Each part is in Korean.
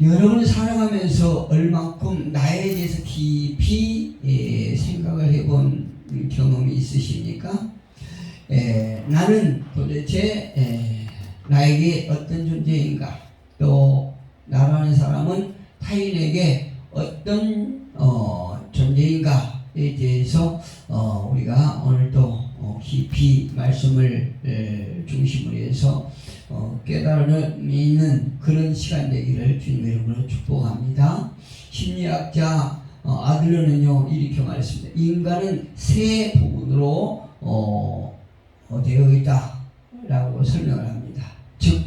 여러분을 살아가면서 얼만큼 나에 대해서 깊이 예, 생각을 해본 경험이 있으십니까? 예, 나는 도대체 예, 나에게 어떤 존재인가? 또 나라는 사람은 타인에게 어떤 어, 존재인가에 대해서 어, 우리가 오늘도 어, 깊이 말씀을 에, 중심으로 해서 어, 깨달음을 있는 그런 시간 되기를 주님 이름으로 축복합니다. 심리학자 어, 아들러는요 이렇게 말했습니다. 인간은 세 부분으로 어, 어, 되어 있다라고 설명을 합니다. 즉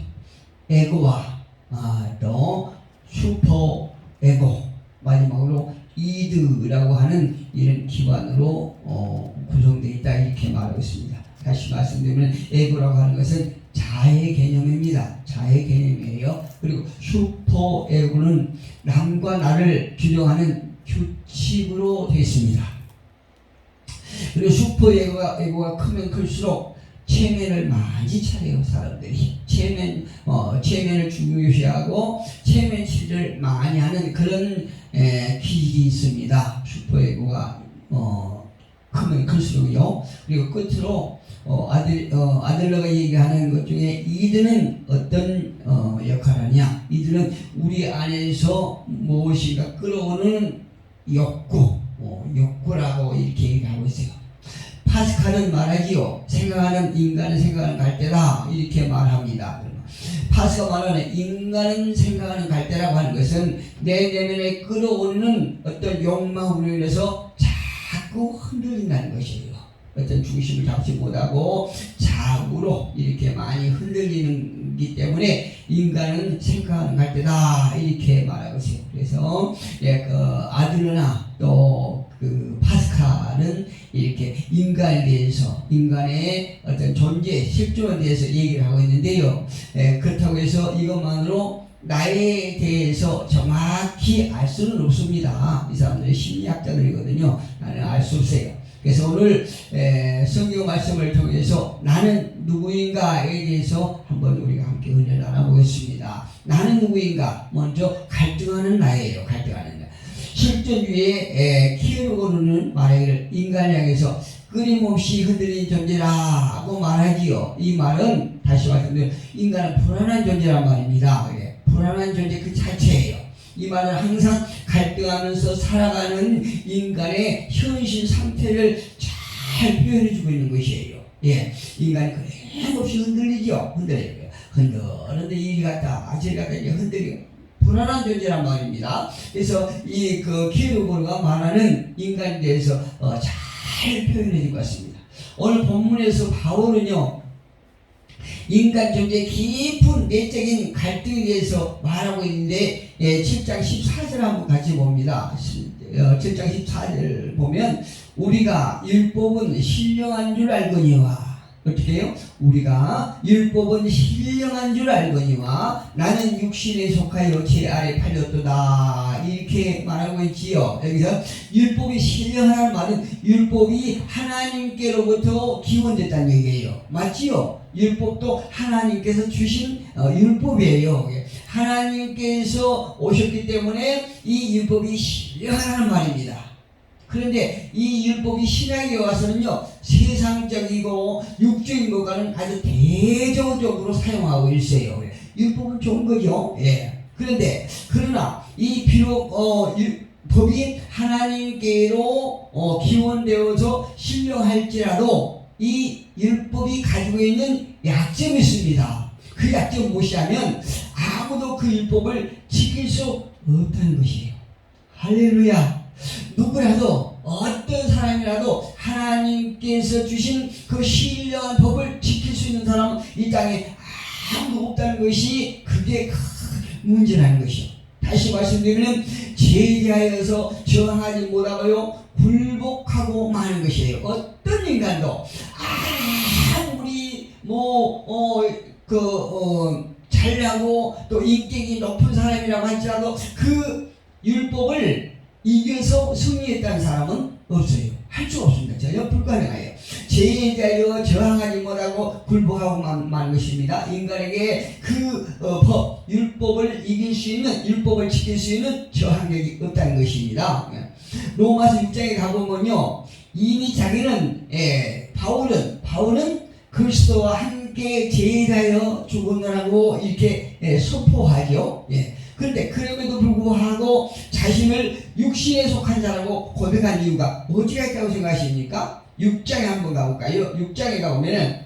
에고와 아, 또 슈퍼 에고 마지막으로 이드라고 하는 이런 기관으로 어, 구성되어 있다 이렇게 말하고 있습니다. 다시 말씀드리면 에고라고 하는 것은 자의 개념입니다. 자의 개념이에요. 그리고 슈퍼 에고는 남과 나를 규정하는 규칙으로 되어 있습니다. 그리고 슈퍼 에고가, 에고가 크면 클수록 체면을 많이 차려요 사람들이 체면 어 체면을 중요시하고 체면치를 많이 하는 그런 에, 기질이 있습니다 슈퍼에고가 어 크면 클수록요 그리고 끝으로 어 아들 어 아들러가 얘기하는 것 중에 이들은 어떤 어 역할하냐 이들은 우리 안에서 무엇인가 끌어오는 욕구 어, 욕구라고 이렇게 얘기하고 있어요. 파스칼은 말하기요. 생각하는 인간은 생각하는 갈대다. 이렇게 말합니다. 파스가 말하는 인간은 생각하는 갈대라고 하는 것은 내 내면에 끌어오는 어떤 욕망으로 인해서 자꾸 흔들린다는 것이에요. 어떤 중심을 잡지 못하고 자으로 이렇게 많이 흔들리는 기 때문에 인간은 생각하는 갈대다 이렇게 말하고 있어요. 그래서 예, 그 아드르나 또 그 파스칼은 이렇게 인간에 대해서 인간의 어떤 존재 실존에 대해서 얘기를 하고 있는데요. 예, 그렇다고 해서 이것만으로 나에 대해서 정확히 알 수는 없습니다. 이 사람들이 심리학자들이거든요. 나는 알 수 없어요. 그래서 오늘 에, 성경 말씀을 통해서 나는 누구인가에 대해서 한번 우리가 함께 은혜를 나눠보겠습니다. 나는 누구인가? 먼저 갈등하는 나예요. 갈등하는 나. 실존주의의 키르고르는 말하기를 인간을 향해서 끊임없이 흔들리는 존재라고 말하지요. 이 말은 다시 말씀드리면 인간은 불안한 존재란 말입니다. 예, 불안한 존재 그 자체예요. 이 말은 항상 갈등하면서 살아가는 인간의 현실 상태를 잘 표현해주고 있는 것이에요. 예, 인간이 끊임없이 흔들리죠. 흔들려요. 흔들흔들 이리 갔다 저리 갔다 이제 흔들리고 불안한 존재란 말입니다. 그래서 이 그 키르고르가 말하는 인간에 대해서 어, 잘 표현해 준것 같습니다. 오늘 본문에서 바울은요 인간 존재의 깊은 내적인 갈등에 대해서 말하고 있는데 예, 7장 14절 한번 같이 봅니다. 시- 어, 7장 14절 보면 우리가 율법은 신령한 줄 알거니와 어떻게 해요? 우리가 율법은 신령한 줄 알거니와 나는 육신에 속하여 제 아래 팔렸도다 이렇게 말하고 있지요. 여기서 율법이 신령하다는 말은 율법이 하나님께로부터 기원됐다는 얘기예요. 맞지요? 율법도 하나님께서 주신 어, 율법이에요. 예. 하나님께서 오셨기 때문에 이 율법이 신령하다는 말입니다. 그런데 이 율법이 신약에 와서는요 세상적이고 육적인 것과는 아주 대조적으로 사용하고 있어요. 율법은 좋은 거죠. 예. 그런데 그러나 이 비록 어, 율- 법이 하나님께로 어, 기원되어서 신령할지라도 이 율법이 가지고 있는 약점이 있습니다. 그 약점 무엇이냐면 아무도 그 율법을 지킬 수 없다는 것이에요. 할렐루야. 누구라도 어떤 사람이라도 하나님께서 주신 그 신령한 법을 지킬 수 있는 사람은 이 땅에 아무도 없다는 것이 그게 큰 문제라는 것이요. 다시 말씀드리면 제리하여서 저항하지 못하고요 굴복하고 마는 것이에요. 어떤 인간도 아무리 뭐어그 어, 잘나고 또 인격이 높은 사람이라고 할지라도 그 율법을 이겨서 승리했다는 사람은 없어요. 할 수가 없습니다. 전혀 불가능해요. 죄에 대하여 저항하지 못하고 굴복하고만 만 것입니다. 인간에게 그 어, 법, 율법을 이길 수 있는, 율법을 지킬 수 있는 저항력이 없다는 것입니다. 예. 로마서 6장에 가보면요. 이미 자기는, 예, 바울은, 바울은 그리스도와 함께 대하여 죽었느라고 이렇게 예, 선포하죠. 예. 그런데 그럼에도 불구하고 자신을 육신에 속한 자라고 고백한 이유가 어디가 있다고 생각하십니까? 6장에 한번 가볼까요? 6장에 가보면은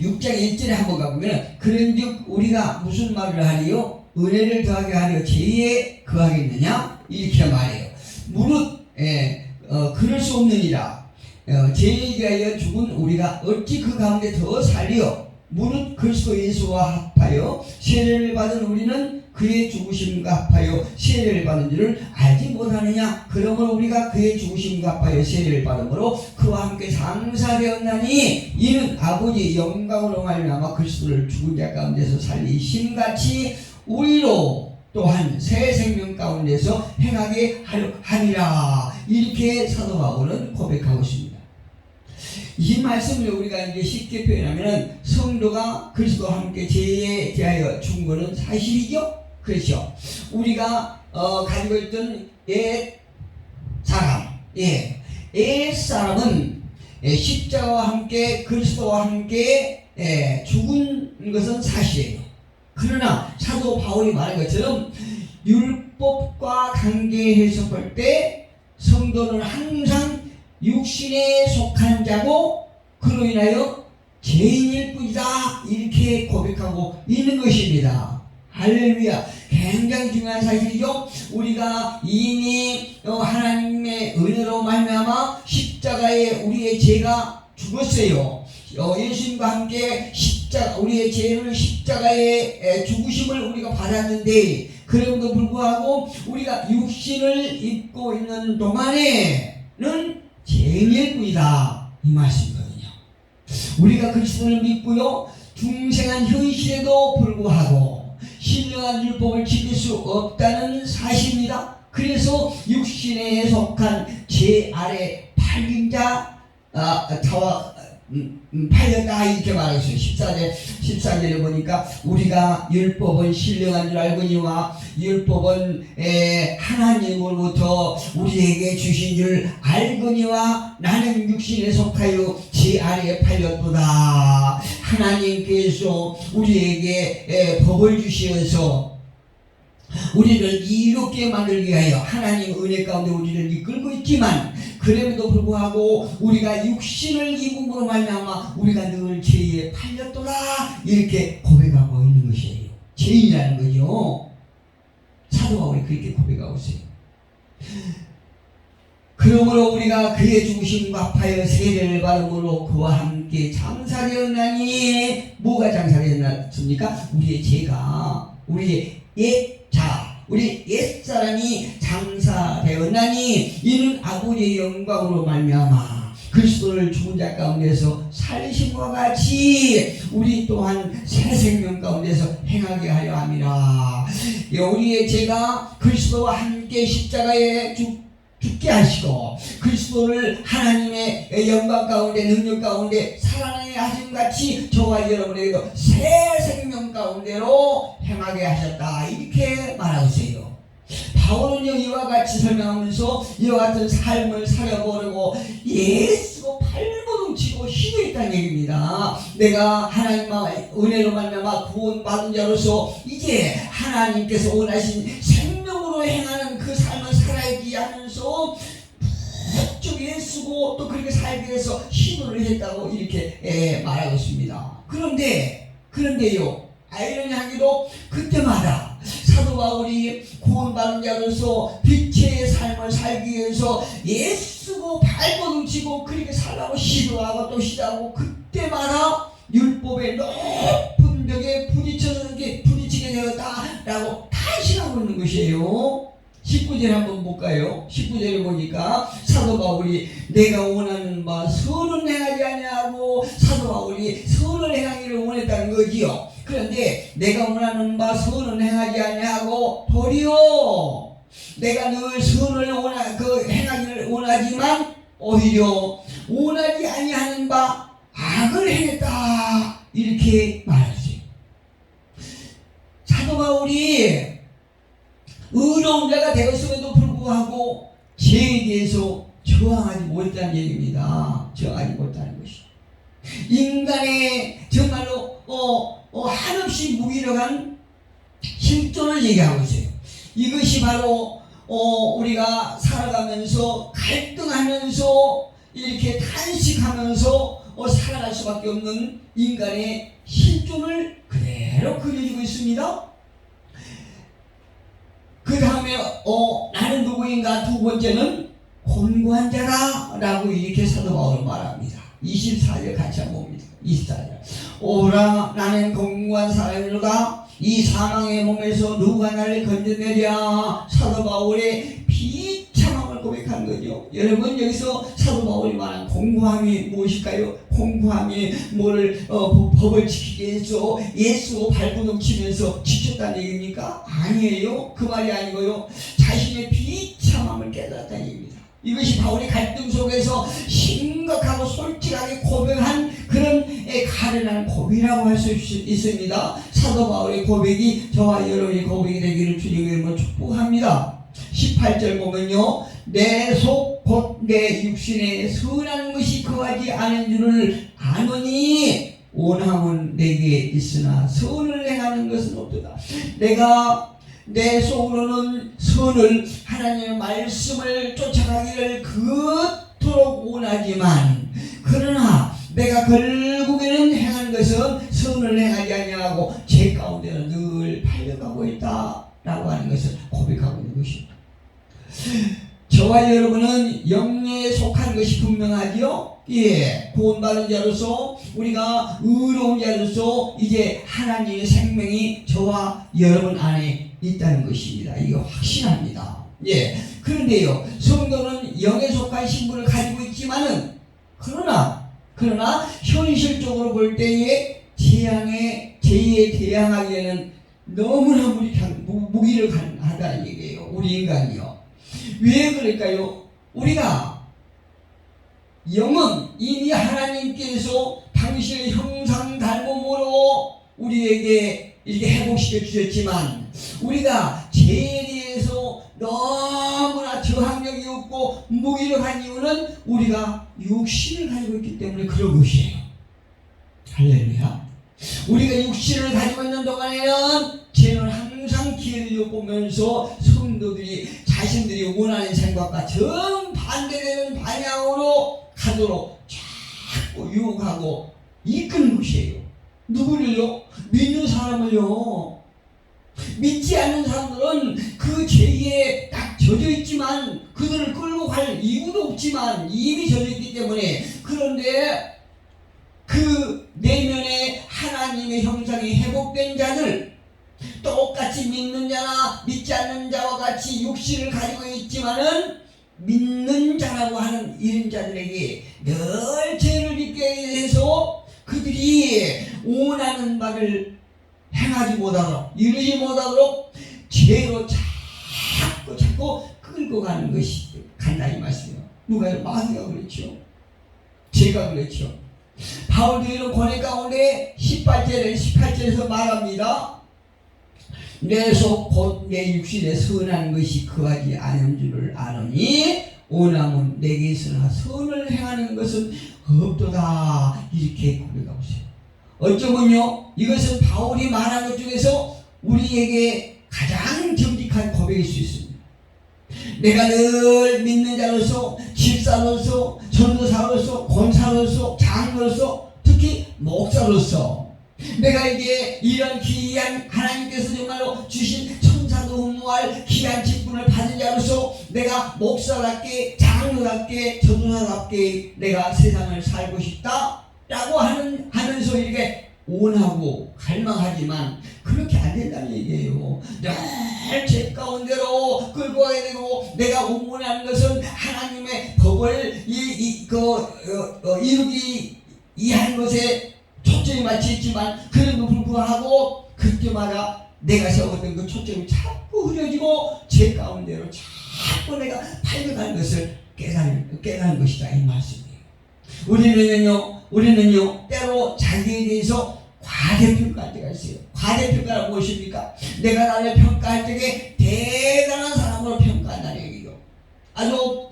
6장 1절에 한번 가보면은 그런즉 우리가 무슨 말을 하리요? 은혜를 더하게 하려 죄에 거하겠느냐? 이렇게 말해요. 무릇 예, 어, 그럴 수 없느니라. 어, 죄에 대하여 죽은 우리가 어찌 그 가운데 더 살리어 무릇 그리스도 예수와 합하여 세례를 받은 우리는 그의 죽으심과 합하여 세례를 받은 줄을 알지 못하느냐 그러므로 우리가 그의 죽으심과 합하여 세례를 받음으로 그와 함께 상사되었나니 이는 아버지의 영광으로 말미암아 그리스도를 죽은 자 가운데서 살리심 같이 우리로 또한 새 생명 가운데서 행하게 하니라 이렇게 사도 바울은 고백하고 있습니다. 이 말씀을 우리가 이제 쉽게 표현하면 성도가 그리스도와 함께 죄에 대하여 죽은 것은 사실이죠. 그렇죠. 우리가 어, 가지고 있던 옛 사람, 예, 옛 사람은 예, 십자가와 함께 그리스도와 함께 예, 죽은 것은 사실이에요. 그러나 사도 바울이 말한 것처럼 율법과 관계해서 볼 때 성도는 항상 육신에 속한 자고 그로 인하여 죄인일 뿐이다 이렇게 고백하고 있는 것입니다. 할렐루야 굉장히 중요한 사실이죠. 우리가 이미 어, 하나님의 은혜로 말미암아 십자가에 우리의 죄가 죽었어요. 어, 예수님과 함께 십 자 우리의 죄를 십자가에 에, 죽으심을 우리가 받았는데 그럼에도 불구하고 우리가 육신을 입고 있는 동안에는 죄인일 뿐이다 이 말씀이거든요. 우리가 그리스도를 믿고요 중생한 현실에도 불구하고 신령한 율법을 지킬 수 없다는 사실입니다. 그래서 육신에 속한 죄 아래 팔린 자 아, 음, 음, 팔렸다 이렇게 말했어요. 14절 14절에 보니까 우리가 율법은 신령한 줄 알거니와 율법은 에, 하나님으로부터 우리에게 주신 줄 알거니와 나는 육신에 속하여 제 아래에 팔렸도다. 하나님께서 우리에게 에, 법을 주시어서 우리를 이롭게 만들기 위하여 하나님 은혜 가운데 우리를 이끌고 있지만 그럼에도 불구하고 우리가 육신을 입음으로 말미암아 우리가 늘 죄에 팔렸도다 이렇게 고백하고 있는 것이에요. 죄인이라는 거죠. 사도 바울이 그렇게 고백하고 있어요. 그러므로 우리가 그의 죽으심과 합하여 세례를 받음으로 그와 함께 장사되었나니 뭐가 장사되었습니까? 우리의 죄가 우리의 옛자 우리 옛사람이 장사되었나니 이는 아버지의 영광으로 말미암아 그리스도를 죽은 자 가운데서 살리심과 같이 우리 또한 새 생명 가운데서 행하게 하려 함이라. 우리의 죄가 그리스도와 함께 십자가에 죽 죽게 하시고 그리스도를 하나님의 영광 가운데 능력 가운데 사랑하게 하신 같이 저와 여러분에게도 새 생명 가운데로 행하게 하셨다 이렇게 말하고 있어요. 바울은요 이와 같이 설명하면서 이와 같은 삶을 살아보려고 예수고 팔보름 치고 힘이 있다는 얘기입니다. 내가 하나님의 은혜로 말미암아 구원받은 자로서 이제 하나님께서 원하신 생명으로 행하는 그 삶을 살아야지 하면서 쭉 애쓰고 또 그렇게 살기 위해서 시도를 했다고 이렇게 예, 말하고 있습니다. 그런데 그런데요 아이러니하게도 그때마다 사도 바울이 구원받은 자로서 빛의 삶을 살기 위해서 예수고 발버둥 치고 그렇게 살라고 시도하고 또 시도하고 그때마다 율법의 높은 벽에 부딪혀서 이렇게 부딪히게 되었다라고 탄식하고 있는 것이에요. 19절 한번 볼까요? 19절에 보니까 사도 바울이 내가 원하는 바 선을 행하지 아니하고 사도 바울이 선을 행하기를 원했다는 거지요. 그런데 내가 원하는 바 선을 행하지 아니하고 도리어 내가 늘 선을 원하 그 행하기를 원하지만 오히려 원하지 아니하는 바 악을 행했다 이렇게 말하세요. 사도 바울이 의로운 자가 되었음에도 불구하고 죄에 대해서 저항하지 못했다는 얘기입니다. 저항하지 못하는 것이. 인간의 정말로 어, 어, 한없이 무기력한 실존을 얘기하고 있어요. 이것이 바로 어, 우리가 살아가면서 갈등하면서 이렇게 탄식하면서 어, 살아갈 수밖에 없는 인간의 실존을 그대로 그려주고 있습니다. 그 다음에 어, 나는 누구인가 두 번째는 곤고한 자라라고 이렇게 사도 바울은 말합니다. 24절 같이 한번 봅니다. 24절. 오라 나는 공고한 사람이로다 이 사망의 몸에서 누가 나를 건져내랴 사도 바울의 비참함을 고백한 거죠. 여러분 여기서 사도 바울이 말한 공고함이 무엇일까요? 공고함이 뭐를 어, 법을 지키기 위해서 예수 발구동 치면서 지켰다는 얘기입니까? 아니에요. 그 말이 아니고요. 자신의 비참함을 깨달았다는 얘기입니다. 이것이 바울의 갈등 속에서 심각하고 솔직하게 고백한 그런 에, 가련한 고백이라고 할 수 있습니다. 사도 바울의 고백이 저와 여러분의 고백이 되기를 주님의 이름으로 축복합니다. 18절 보면요. 내 속 곧 내 육신에 선한 것이 거하지 않은 줄을 아노니 원함은 내게 있으나 선을 행하는 것은 없도다. 내가 내 속으로는 선을 하나님의 말씀을 쫓아가기를 그토록 원하지만 그러나 내가 결국에는 행한 것은 선을 행하지 아니하고 제 가운데는 늘 팔려가고 있다라고 하는 것을 고백하고 있는 것입니다. 저와 여러분은 영예에 속한 것이 분명하지요. 예, 구원받은 자로서 우리가 의로운 자로서 이제 하나님의 생명이 저와 여러분 안에 있다는 것입니다. 이게 확신합니다. 예, 그런데요, 성도는 영에 속한 신분을 가지고 있지만은 그러나 그러나 현실적으로 볼 때에 재앙에 재해에 대항하기에는 너무나 무리한 무- 무기를 하다는 얘기예요. 우리 인간이요. 왜 그럴까요? 우리가 영은 이미 하나님께서 당신의 형상 닮음으로 우리에게 이렇게 회복시켜 주셨지만 우리가 죄에 대해서 너무나 저항력이 없고 무기력한 이유는 우리가 육신을 가지고 있기 때문에 그런 것이에요. 할렐루야. 우리가 육신을 가지고 있는 동안에는 죄는 항상 기회를 엿보면서 성도들이 자신들이 원하는 생각과 정반대되는 방향으로 가도록 자꾸 유혹하고 이끄는 것이에요. 누구를요? 믿는 사람을요. 믿지 않는 사람들은 그 죄에 딱 젖어 있지만 그들을 끌고 갈 이유도 없지만 이미 젖어 있기 때문에 그런데 그 내면에 하나님의 형상이 회복된 자들 똑같이 믿는 자나 믿지 않는 자와 같이 육신을 가지고 있지만은 믿는 자라고 하는 이런 자들에게 늘 죄를 짓게 해서 그들이 원하는 바를 행하지 못하도록 이루지 못하도록 죄로 자꾸 자꾸 끌고 가는 것이 간다 이 말씀이에요. 누가요? 마귀가 그렇죠. 제가 그렇죠. 바울도 이런 고뇌 가운데 18절에 18절에서 말합니다. 내 속 곧 내 육신에 선한 것이 거하지 않은 줄을 아노니 오남은 내게 있으나 선을 행하는 것은 없도다 이렇게 고백하고 있어요. 어쩌면요 이것은 바울이 말한 것 중에서 우리에게 가장 정직한 고백일 수 있습니다. 내가 늘 믿는 자로서 집사로서 전도사로서 권사로서 장로로서 특히 목사로서 내가 이게 이런 귀한 하나님께서 정말로 주신 천사도 흠모할 귀한 직분을 받은 자로서 내가 목사답게 장로답게 전도사답게 내가 세상을 살고 싶다 라고 하는 하면서 이렇게 원하고 갈망하지만 그렇게 안 된다는 얘기예요. 늘제 가운데로 끌고 가야 되고 내가 원하는 것은 하나님의 법을 이 이 그 어, 어, 이루기 이하는 것에 초점이 맞춰 있지만 그럼에도 불구하고 그때마다 내가 세웠던 그 초점이 자꾸 흐려지고 제 가운데로 자꾸 내가 팔려가는 것을 깨달을 깨달은 것이다 이 말씀이에요. 우리는요, 우리는요 때로 자기에 대해서 과대평가할 때가 있어요. 과대평가가 무엇입니까? 내가 나를 평가할 때에 대단한 사람으로 평가한다는 얘기죠. 아주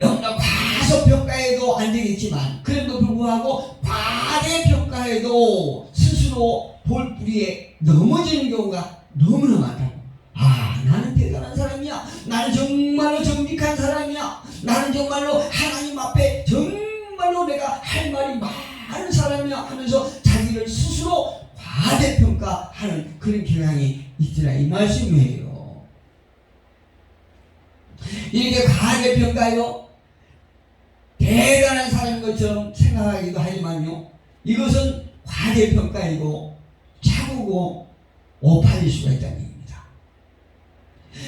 과소평가해도 안 되겠지만 그래도 불구하고 과대평가해도 스스로 볼뿌리에 넘어지는 경우가 너무나 많다고. 아, 나는 대단한 사람이야. 나는 정말로 정직한 사람이야. 나는 정말로 하나님 앞에 정말 로 내가 할 말이 많은 사람이야 하면서 자기를 스스로 과대평가하는 그런 경향이 있더라 이 말씀이에요. 이렇게 과대평가요 대단한 사람인 것처럼 생각하기도 하지만요 이것은 과대평가이고 차고고 오판일 수가 있다는 얘기입니다.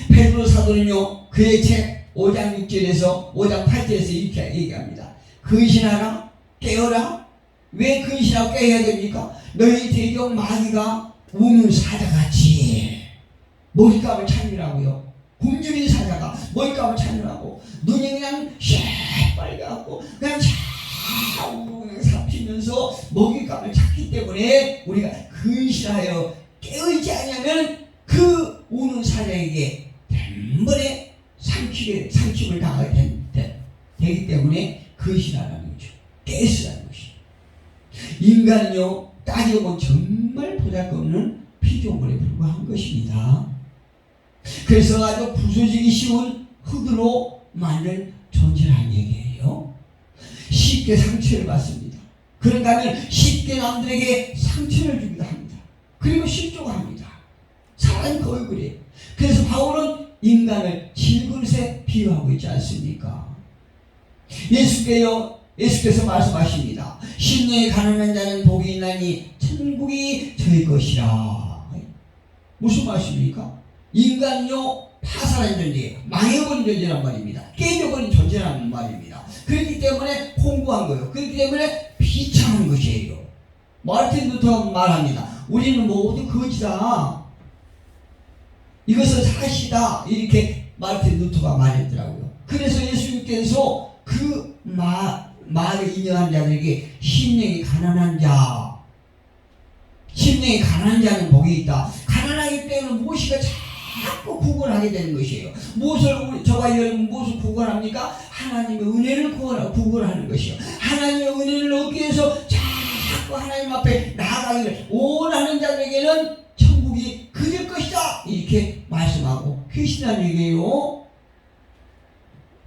베드로 사도는요 그의 책 5장 6절에서 5장 8절에서 이렇게 얘기합니다. 근신하라 깨어라 왜 근신하고 깨어야 됩니까? 너희 대적 마귀가 우는 사자같이 머리감을 찾느라고요. 굶주린 사자가 머리감을 찾느라고 눈이 그냥 새빨갛고 그냥 그냥 잡히면서 먹잇감을 찾기 때문에 우리가 근실하여 깨어있지 않으면 그 우는 사자에게 단번에 삼킴을 당하게 되기 때문에 근실하라는 거죠. 깨으라는 것이. 인간은요 따지고 보면 정말 보잘것없는 피조물에 불과한 것입니다. 그래서 아주 부서지기 쉬운 흙으로 만든 존재라는 얘기예요. 쉽게 상처를 받습니다. 그런가 하면 쉽게 남들에게 상처를 주기도 합니다. 그리고 실족합니다. 사람이 거의 그래요. 그래서 바울은 인간을 질그릇에 비유하고 있지 않습니까? 예수께요, 예수께서 말씀하십니다. 심령이 가난한 자는 복이 있나니 천국이 저희 것이라. 무슨 말씀입니까? 인간요 파산한 존재, 망해버린 존재란 말입니다. 깨져버린 존재라는 말입니다. 그렇기 때문에 공부한 거예요. 그렇기 때문에 비참한 것이에요. 마르틴 루터가 말합니다. 우리는 모두 거지다. 이것은 사실이다. 이렇게 마르틴 루터가 말했더라고요. 그래서 예수님께서 그 마, 말을 인용한 자들에게 심령이 가난한 자, 심령이 가난한 자는 복이 있다. 가난하기 때문에 무엇이가 자꾸 구걸하게 되는 것이에요. 무엇을 저와 여러분 무엇을 구걸합니까? 하나님의 은혜를 구걸, 구걸하는 것이요. 하나님의 은혜를 얻기 위해서 자꾸 하나님 앞에 나아가기를 원하는 자들에게는 천국이 그릴 것이다. 이렇게 말씀하고 계시다는 얘기예요.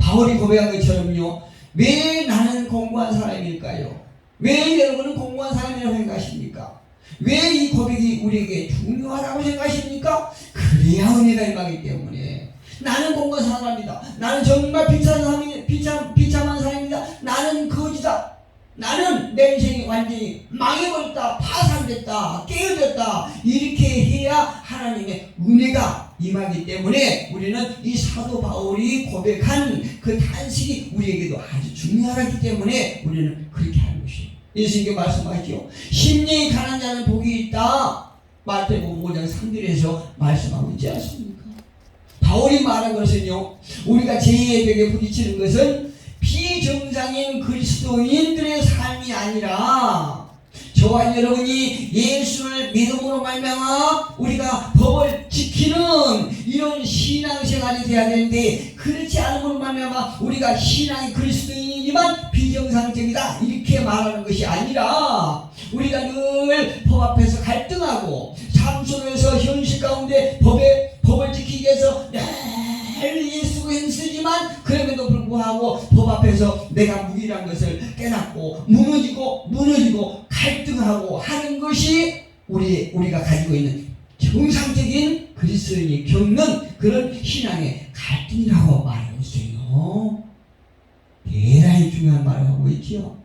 바울이 고백한 것처럼요. 왜 나는 공부한 사람일까요? 왜 여러분은 공부한 사람이라고 생각하십니까? 왜 이 고백이 우리에게 중요하다고 생각하십니까? 그래야 은혜가 임하기 때문에 나는 공부한 사람이다. 나는 정말 비참한 사람이 비참 비참한 사람이다. 나는 거지다. 나는 내 인생이 완전히 망해버렸다, 파산됐다, 깨어졌다. 이렇게 해야 하나님의 은혜가 임하기 때문에 우리는 이 사도 바울이 고백한 그 탄식이 우리에게도 아주 중요하기 때문에 우리는 그렇게 하는 것이에요. 예수님께 말씀하죠. 심령이 가난 자는 복이 있다. 마태복음 5장 3절에서 말씀하고 있지 않습니까? 바울이 말한 것은요. 우리가 죄의 벽에 부딪히는 것은 비정상인 그리스도인들의 삶이 아니라 저와 여러분이 예수를 믿음으로 말미암아 우리가 법을 지키는 이런 신앙생활이 돼야 되는데 그렇지 않음으로 말미암아 우리가 신앙이 그리스도인이지만 비정상적이다. 이렇게 말하는 것이 아니라 우리가 늘 법 앞에서 갈등하고 삶 속에서 현실 가운데 법에 법을 지키기 위해서 늘 예수 힘쓰지만 그럼에도 불구하고 법 앞에서 내가 무기란 것을 깨닫고 무너지고 무너지고 갈등하고 하는 것이 우리 우리가 가지고 있는 정상적인 그리스도인이 겪는 그런 신앙의 갈등이라고 말하고 있어요. 대단히 중요한 말을 하고 있지요.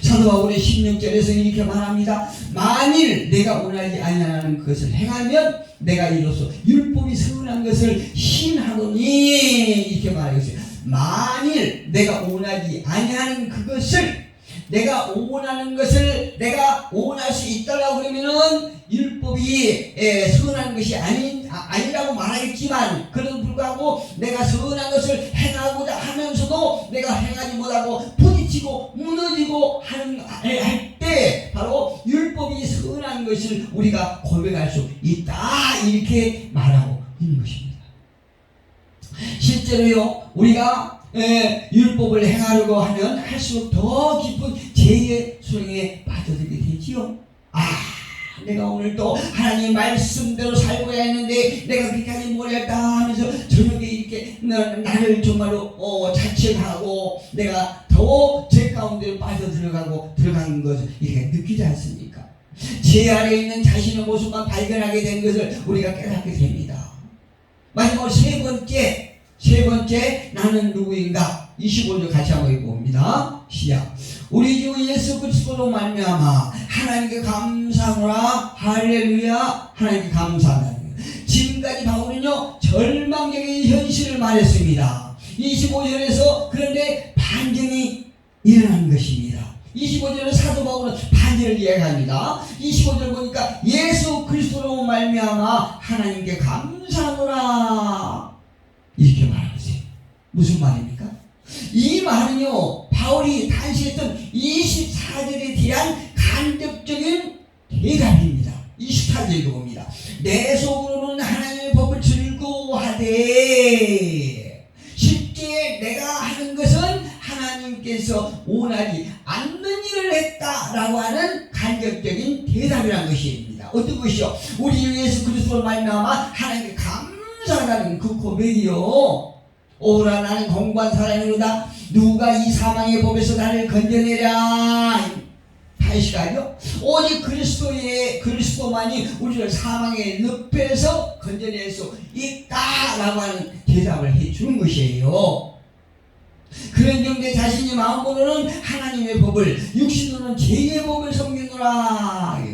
사도 바울의 16절에서 이렇게 말합니다. 만일 내가 원하지 아니하는 것을 행하면 내가 이로써 율법이 서운한 것을 신하노니 이렇게 말하고 있어요. 만일 내가 원하지 아니하는 그것을 내가 원하는 것을 내가 원할 수 있다라고 그러면은 율법이 에, 선한 것이 아닌 아, 아니라고 말하겠지만 그래도 불구하고 내가 선한 것을 행하고자 하면서도 내가 행하지 못하고 부딪히고 무너지고 아, 예, 할때 바로 율법이 선한 것을 우리가 고백할 수 있다 이렇게 말하고 있는 것입니다. 실제로요 우리가 에, 율법을 행하려고 하면 할수록 더 깊은 죄의 수렁에 빠져들게 되지요. 아. 내가 오늘 또 하나님 말씀대로 살고야 했는데 내가 그렇게까지 뭘 했다 하면서 저녁에 이렇게 나, 나를 정말로 어, 자책하고 내가 더죄 가운데 빠져 들어가고 들어가는 것을 이렇게 느끼지 않습니까? 제 아래에 있는 자신의 모습만 발견하게 된 것을 우리가 깨닫게 됩니다. 마지막으로 세 번째, 세 번째 나는 누구인가? 25절 같이 한번 읽어봅니다. 시작. 우리 주 예수 그리스도로 말미암아 하나님께 감사하노라. 할렐루야. 하나님께 감사하노라 지금까지 바울은요 절망적인 현실을 말했습니다. 25절에서 그런데 반전이 일어난 것입니다. 25절에 사도 바울은 반전을 이야기합니다. 25절 보니까 예수 그리스도로 말미암아 하나님께 감사하노라. 이렇게 말하고 있어요. 무슨 말입니까? 이 말은요, 바울이 단시했던 24절에 대한 간접적인 대답입니다. 24절 읽어봅니다. 내 속으로는 하나님의 법을 즐거워하되, 실제 내가 하는 것은 하나님께서 원하지 않는 일을 했다라고 하는 간접적인 대답이라는 것입니다. 어떤 것이요? 우리 예수 그리스도로 말미암아 하나님께 감사하다는 그 고백이요. 오라 나는 공부한 사람이로다. 누가 이 사망의 법에서 나를 건져내랴. 다시가요? 오직 그리스도의 그리스도만이 우리를 사망의 늪에서 건져낼 수 있다라고 하는 대답을 해주는 것이에요. 그런 경우에 자신이 마음으로는 하나님의 법을 육신으로는 죄의 법을 섬기노라.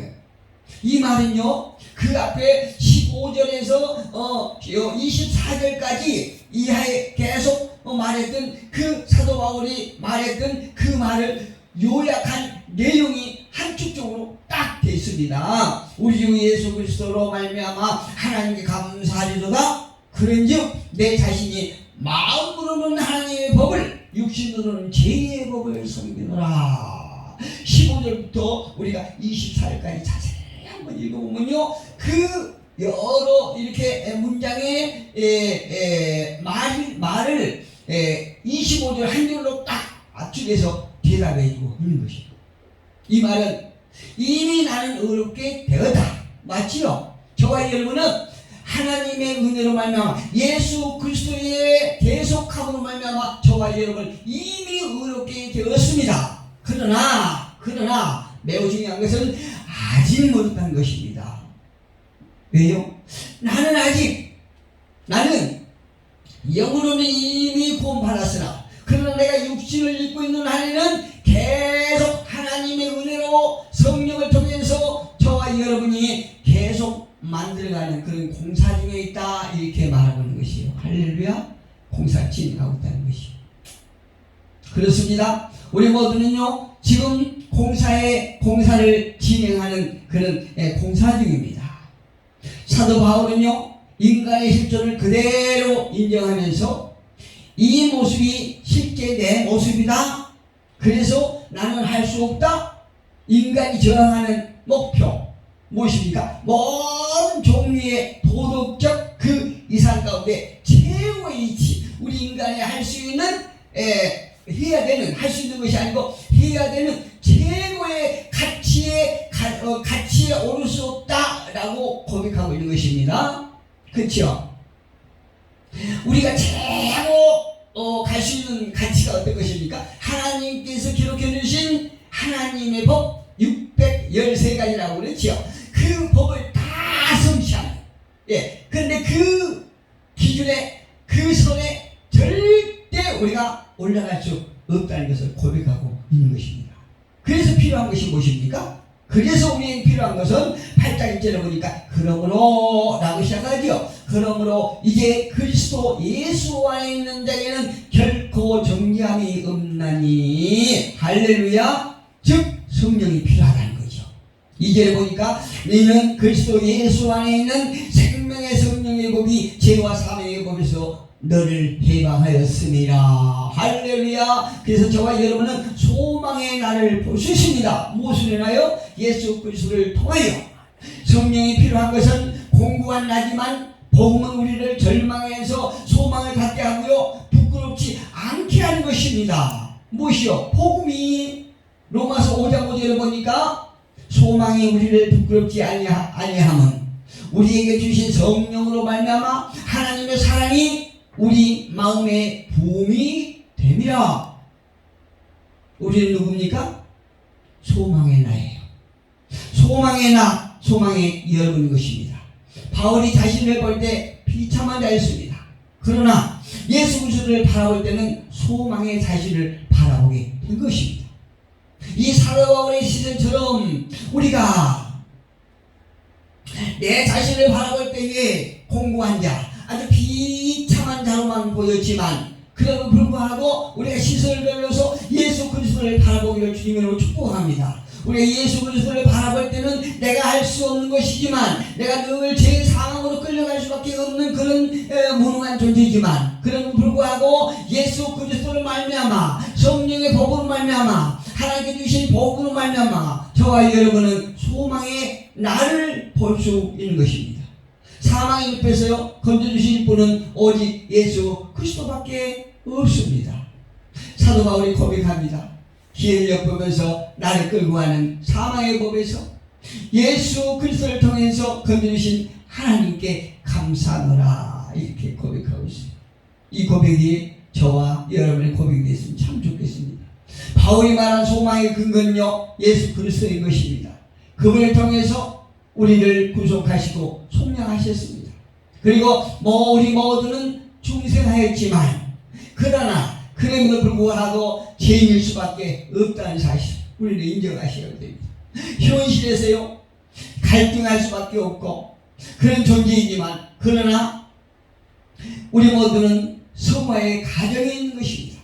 이 말은요 그 앞에 15절에서 어 24절까지 이하에 계속 어, 말했던 그 사도 바울이 말했던 그 말을 요약한 내용이 한축적으로 딱 돼 있습니다. 우리 주 예수 그리스도로 말미암아 하나님께 감사하리로다. 그런즉 내 자신이 마음으로는 하나님의 법을 육신으로는 죄의 법을 섬기노라. 15절부터 우리가 24절까지 자세히 한번 읽어보면요. 그 여러 이렇게 문장의 에, 에, 말, 말을 에, 25절 한 줄로 딱 압축해서 대답해주고 있는 것이에요. 이 말은 이미 나는 어렵게 되었다. 맞지요? 저와 여러분은 하나님의 은혜로 말미암아 예수 그리스도의 대속함으로 말미암아 저와 여러분 이미 어렵게 되었습니다. 그러나 그러나 매우 중요한 것은 아직 멀었다는 것입니다. 왜요? 나는 아직 나는 영으로는 이미 구원받았으나 그러나 내가 육신을 입고 있는 한에는 계속 하나님의 은혜로 성령을 통해서 저와 여러분이 계속 만들어가는 그런 공사 중에 있다 이렇게 말하고 있는 것이에요. 할렐루야 공사 진행하고 있다는 것이에요. 그렇습니다. 우리 모두는요 지금 공사에 공사를 진행하는 그런 예, 공사 중입니다. 사도 바울은요 인간의 실존을 그대로 인정하면서 이 모습이 실제 내 모습이다. 그래서 나는 할 수 없다. 인간이 저항하는 목표 무엇입니까? 모든 종류의 도덕적 그 이상 가운데 최고의 이치 우리 인간이 할 수 있는 에, 해야 되는 할 수 있는 것이 아니고 해야 되는 최고의 가치에 가, 어, 가치에 오를 수 없다라고 고백하고 있는 것입니다. 그렇죠? 우리가 최고 어, 갈 수 있는 가치가 어떤 것입니까? 하나님께서 기록해 주신 하나님의 법 613가지라고 그랬죠. 그 법을 다 성취하는. 예. 그런데 그 기준에 그 선에 우리가 올라갈 수 없다는 것을 고백하고 있는 것입니다. 그래서 필요한 것이 무엇입니까? 그래서 우리에게 필요한 것은 8장 1절에 보니까 그러므로 라고 시작하죠. 그러므로 이제 그리스도 예수 안에 있는 자에는 결코 정죄함이 없나니 할렐루야 즉 성령이 필요하다는 거죠. 이절에 보니까 너희는 그리스도 예수 안에 있는 생명의 성령의 법이 죄와 사명의 법에서 너를 해방하였습니다. 할렐루야. 그래서 저와 여러분은 소망의 날을 볼 수 있습니다. 무엇을 인하여? 예수 그리스도를 통하여 성령이 필요한 것은 공부한 나지만 복음은 우리를 절망에서 소망을 갖게 하고요 부끄럽지 않게 하는 것입니다. 무엇이요? 복음이 로마서 5장 5절에 보니까 소망이 우리를 부끄럽지 아니하- 아니함은 우리에게 주신 성령으로 말미암아 하나님의 사랑이 우리 마음의 부음이 됨이라. 우리는 누굽니까? 소망의 나예요. 소망의 나, 소망의 여러분인 것입니다. 바울이 자신을 볼 때 비참한 자였습니다. 그러나 예수 그리스도를 바라볼 때는 소망의 자신을 바라보게 된 것입니다. 이 사도바울의 시절처럼 우리가 내 자신을 바라볼 때에 공고한 자, 아주 비 자로만 보였지만 그럼에도 불구하고 우리가 시선을 돌려서 예수 그리스도를 바라보기를 주님으로 축복합니다. 우리가 예수 그리스도를 바라볼 때는 내가 할 수 없는 것이지만 내가 늘 제 상황으로 끌려갈 수밖에 없는 그런 에, 무능한 존재지만 그럼에도 불구하고 예수 그리스도를 말미암아 성령의 복으로 말미암아 하나님께 주신 복으로 말미암아 저와 여러분은 소망의 나를 볼 수 있는 것입니다. 사망의 늪에서요 건져주신 분은 오직 예수 그리스도밖에 없습니다. 사도 바울이 고백합니다. 기회를 엿보면서 나를 끌고 가는 사망의 법에서 예수 그리스도를 통해서 건져주신 하나님께 감사하노라 이렇게 고백하고 있습니다. 이 고백이 저와 여러분의 고백이 됐으면 참 좋겠습니다. 바울이 말한 소망의 근거는요 예수 그리스도인 것입니다. 그분을 통해서 우리를 구속하시고 속량하셨습니다. 그리고 뭐 우리 모두는 중생하였지만 그러나 그럼에도 불구하고 죄인일 수밖에 없다는 사실 우리는 인정하셔야 됩니다. 현실에서요 갈등할 수밖에 없고 그런 존재이지만 그러나 우리 모두는 성화의 가정에 있는 것입니다.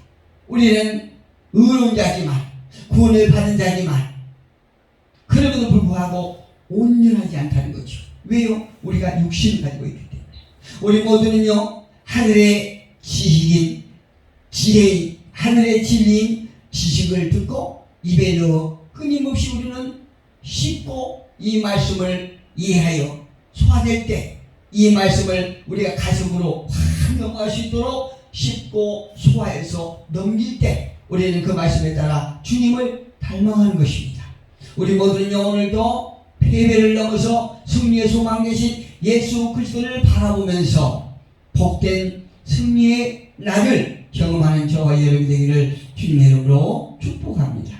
우리는 의로운 자지만 구원을 받은 자지만 그럼에도 불구하고 온전하지 않다는 거죠. 왜요? 우리가 육신을 가지고 있기 때문에. 우리 모두는요, 하늘의 지식인, 지혜인, 하늘의 진리인 지식을 듣고 입에 넣어 끊임없이 우리는 쉽고 이 말씀을 이해하여 소화될 때 이 말씀을 우리가 가슴으로 확 넘어갈 수 있도록 쉽고 소화해서 넘길 때 우리는 그 말씀에 따라 주님을 닮아가는 것입니다. 우리 모두는요 오늘도 패배를 넘어서 승리의 소망 되신 예수 그리스도를 바라보면서 복된 승리의 날을 경험하는 저와 여러분이 되기를 주님의 이름으로 축복합니다.